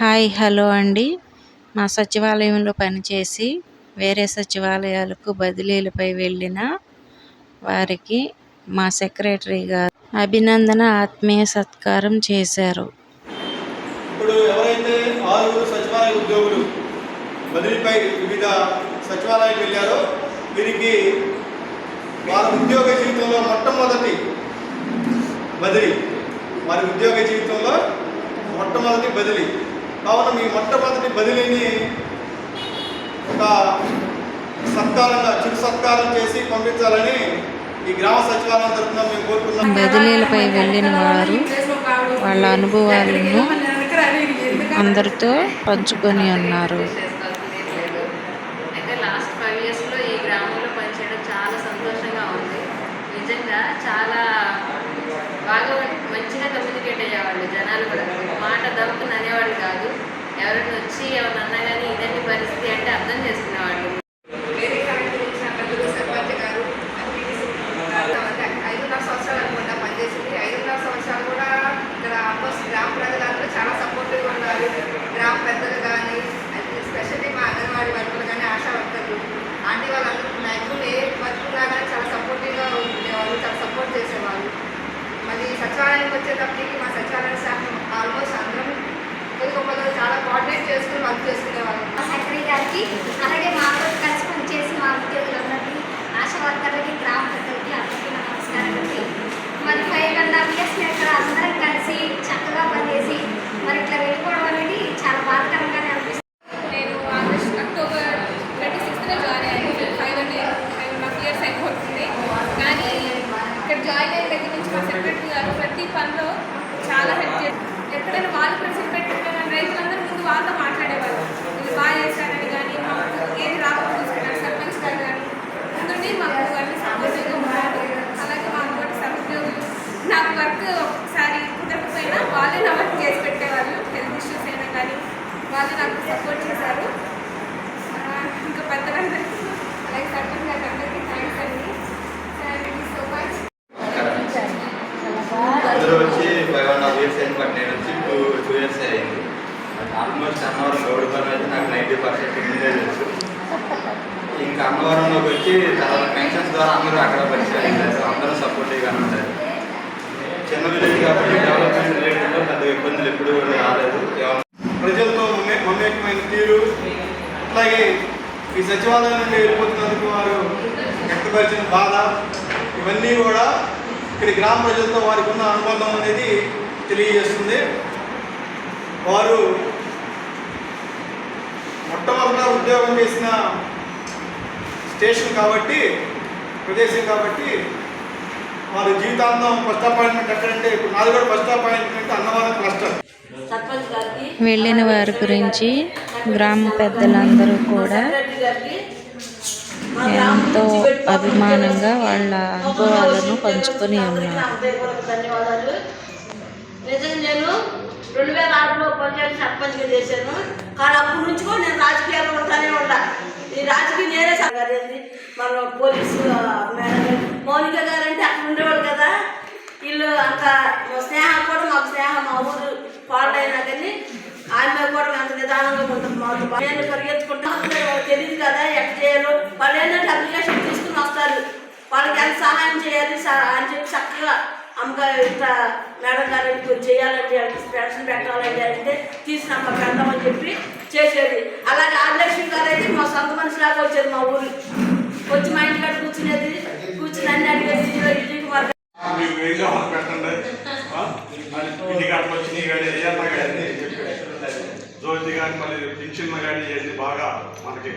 Hi hello అండి. మా సచివాలయంలో పనిచేసి వేరే సచివాలయాలకు బదిలీలపై వెళ్ళిన వారికి మా సెక్రటరీ గారు అభినందన ఆత్మీయ సత్కారం చేశారు. ఇప్పుడు ఎవరైతే ఆరుగురు సచివాలయ ఉద్యోగులు బదిలీపై వివిధ సచివాలయాలకు వెళ్ళారో వీరికి వారి ఉద్యోగ జీవితంలో మొట్టమొదటి బదిలీ. వారి ఉద్యోగ జీవితంలో మొట్టమొదటి బదిలీ. కావున మీ మొట్టమొదటి బదిలీని ఒక సత్కారంగా చిరు సత్కారం చేసి పంపించాలని ఈ గ్రామ సచివాలయం తరఫున మేము కోరుకున్నాం బదిలీలపై వెళ్ళిన వారు వాళ్ళ అనుభవాలను అందరితో పంచుకొని ఉన్నారు. అయితే లాస్ట్ ఫైవ్ ఇయర్స్లో ఈ గ్రామంలో పనిచేయడం చాలా సంతోషంగా ఉంది నిజంగా చాలా బాగా మంచిగా కమ్యూనికేట్ అయ్యేవాళ్ళు జనాలు కూడా. మాట దొరకని అనేవాళ్ళు కాదు. ఎవరైనా వచ్చి ఎవరిని అన్నా కానీ ఇదండి పరిస్థితి అంటే అర్థం చేసుకునేవాళ్ళు వేరే కరెంట్ గురించి నా పెద్దలు సర్పంచ్ గారు ఐదున్నర సంవత్సరాలు అనుకుంటా పనిచేసింది ఐదున్నర సంవత్సరాలు కూడా ఇక్కడ ఆల్మోస్ట్ గ్రామ ప్రజలందరూ చాలా సపోర్టివ్గా ఉన్నారు గ్రామ పెద్దలు కానీ స్పెషల్లీ మా అంగన్వాడీ వర్కర్లు కానీ ఆశా వర్కర్లు ఆంటీ వాళ్ళందరూ మ్యాక్సిమం ఏ వర్క్ ఉన్నా కానీ చాలా సపోర్టివ్గా ఉండేవాళ్ళు చాలా సపోర్ట్ చేసేవాళ్ళు మళ్ళీ సచివాలయానికి వచ్చేటప్పటికి మా సచివాలయ శాఖ ఆల్మోస్ట్ అందరం కొద్ది గొప్పగా చాలా కోఆర్డినేట్ చేసుకుని వర్క్ చేసుకునేవాళ్ళం మా సెక్రటరీ గారికి అలాగే మాతో కలిసి పనిచేసి మా ఉద్యోగులందరికీ ఆశా వర్కర్లకి గ్రామ పెద్దలకి అందరికీ నమస్కారం మరి ఫైవ్ అండ్ హాఫ్ ఇయర్స్ మేము ఇక్కడ అందరం కలిసి చక్కగా పనిచేసి మరి ఇట్లా వెళ్ళిపోవడం అనేది చాలా బాధకరంగానే అనిపిస్తుంది నేను ఆగస్ట్ అక్టోబర్ ట్వంటీ సిక్స్త్న జాయిన్ అయ్యాను five and five and half years అయిపోతుంది కానీ ఇక్కడ జాయిన్ అయిన దగ్గర నుంచి మా సెక్రటరీ గారు ప్రతి పనిలో చాలా హెల్ప్ చేస్తారు ఎక్కడైనా వాళ్ళు ప్రెసెంట్ పెట్టిన రైతులందరూ ముందు వాళ్ళతో మాట్లాడేవాళ్ళు. ఇది బాగా చేశారని కానీ మాకు ఏది రాకుండా చూసుకున్నారు సర్పంచ్ గారు కానీ ముందుండి మాకు అన్ని సమస్యగా ఉన్నారు అలాగే మా తోటి సహోద్యోగులు నాకు వర్క్ ఒకసారి కుదరకపోయినా వాళ్ళే నా వర్క్ చేసి పెట్టేవాళ్ళు. హెల్త్ ఇష్యూస్ అయినా కానీ వాళ్ళు నాకు సపోర్ట్ చేశారు ఆ, ఇంకా పెద్దలందరికీ అలాగే సర్పంచ్ గారికి అందరికీ థ్యాంక్స్ అండి థ్యాంక్ యూ సో మచ్ అందరూ వచ్చి ఫైవ్ అండ్ హాఫ్ ఇయర్స్ అయింది బట్ నేను వచ్చి టూ టూ ఇయర్స్ అయింది ఆల్మోస్ట్ అన్నవరం గౌడ పని అయితే నాకు నైంటీ పర్సెంట్ ఇండియా తెలుసు. ఇంకా అన్నవరంలోకి వచ్చి తర్వాత పెన్షన్స్ ద్వారా అందరూ అక్కడ పరిచయం అందరూ సపోర్టివ్గా ఉంటారు. చిన్న విలేజ్ కాబట్టి డెవలప్మెంట్ రిలేటెడ్లో పెద్ద ఇబ్బందులు ఎప్పుడూ రాలేదు. ప్రజలతో మమేకమైన తీరు. అట్లాగే ఈ సచివాలయం నుండి వెళ్ళిపోతున్నందుకు వారు వ్యక్తపరిచిన బాధ. ఇవన్నీ కూడా ఇక్కడ గ్రామ ప్రజలతో వారికి ఉన్న అనుబంధం అనేది తెలియజేస్తుంది. వారు మొట్టమొదట ఉద్యోగం చేసిన స్టేషన్ కాబట్టి ప్రదేశం కాబట్టి వారి జీవితాంతం ఫస్ట్ అపాయింట్మెంట్ ఎక్కడంటే ఇప్పుడు నాది కూడా ఫస్ట్ అపాయింట్మెంట్ అన్నవరం క్లస్టర్ వెళ్ళిన వారి గురించి గ్రామ పెద్దలందరూ కూడా ఎంతో అభిమానంగా వాళ్ళ అనుభవాలను పంచుకొని ఉన్నారు. రెండు వేల ఆరులో పంచాయతీ సర్పంచ్గా చేశాను కానీ అప్పటి నుంచి కూడా నేను రాజకీయాల్లో ఉంటానే ఉంటా. ఈ రాజకీయ నేనే గారేంది మన పోలీసు మేడం మౌనిక గారు అంటే అక్కడ ఉండేవాళ్ళు కదా. వీళ్ళు అంత మా స్నేహం కూడా మాకు స్నేహం మా ఊరు పాడైనా కానీ ఆమె కూడా అంత నిదానంగా ఉంటుంది మాకు. నేను పరిగెత్తుకుంటా ఉంటారు, వాళ్ళకి తెలియదు కదా ఎక్కడ చేయాలో వాళ్ళు ఏంటంటే అప్లికేషన్ తీసుకుని వస్తారు వాళ్ళకి ఎంత సహాయం చేయాలి అని చెప్పి చక్కగా అమ్మగారు ఇంత మేడం గారు కొంచెం చేయాలంటే పెన్షన్ పెట్టాలంటే అంటే తీసినమ్మ పెడదామని చెప్పి చేసేది. అలాగే ఆదిలక్ష్మి గారు అయితే మా సొంత మనిషిలాగా వచ్చేది మా ఊరు. వచ్చి మా ఇంటికాడ కూర్చునేది కూర్చుని అన్ని అడిగేది కుమార్ మరి జ్యోతి గారి. మళ్ళీ పింఛన్ కానీ బాగా మనకి.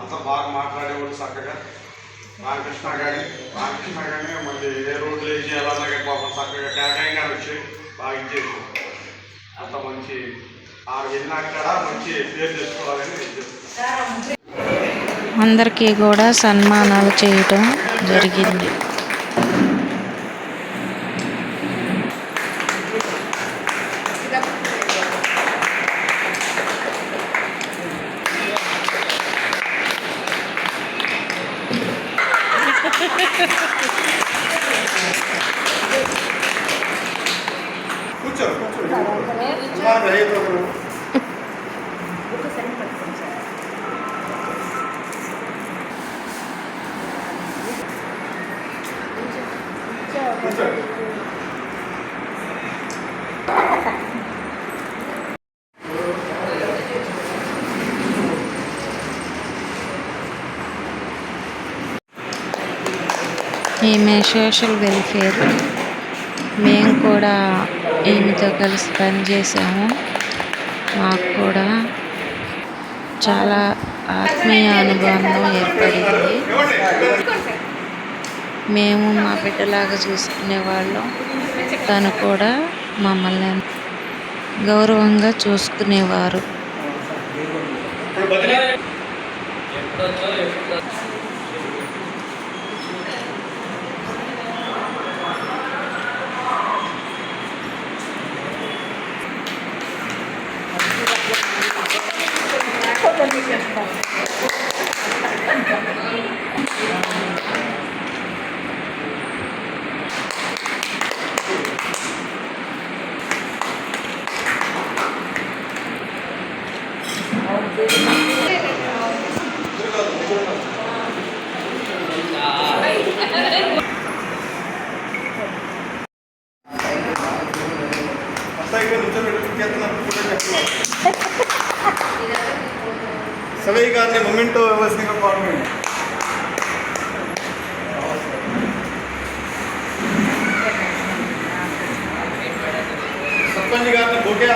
అంత బాగా మాట్లాడేవాళ్ళు చక్కగా. బాలకృష్ణ కానీ బాలకృష్ణ కానీ మళ్ళీ ఏ రోడ్లు వేసి ఎలా కానీ పాపం చక్కగా కేకాయంగా వచ్చి బాగా ఇచ్చేసి అంత మంచి ఆ వెళ్ళినాక మంచి పేరు తెచ్చుకోవాలని నేను అందరికీ కూడా సన్మానాలు చేయటం జరిగింది. ఈమె సోషల్ వెల్ఫేర్. మేము కూడా ఈమెతో కలిసి పనిచేసాము. మాకు కూడా చాలా ఆత్మీయ అనుభవం ఏర్పడింది. మేము మా బిడ్డలాగా చూసుకునేవాళ్ళం తను కూడా మమ్మల్ని గౌరవంగా చూసుకునేవారు. ಸಲಹೆಗಾರನೇ ಮೊಮೆಂಟೋ ವ್ಯವಸ್ಥೆಗಳ ಗೌರ್ಮೆಂಟ್ ಸರ್ಪಂಚ್ ಗಾರನೇ ಬೋಕೆ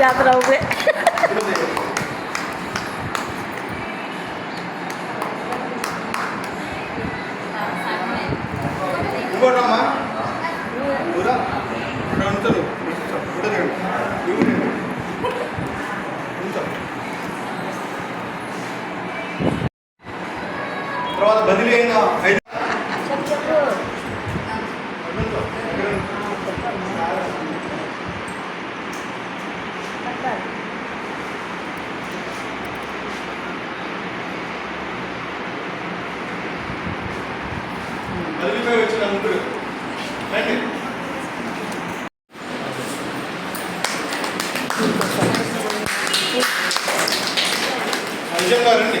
यात्रा हो गए బదిలీపై వచ్చిన ముగ్గురు రండి నిజంగా రండి.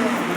ఆ, అయిపోయింది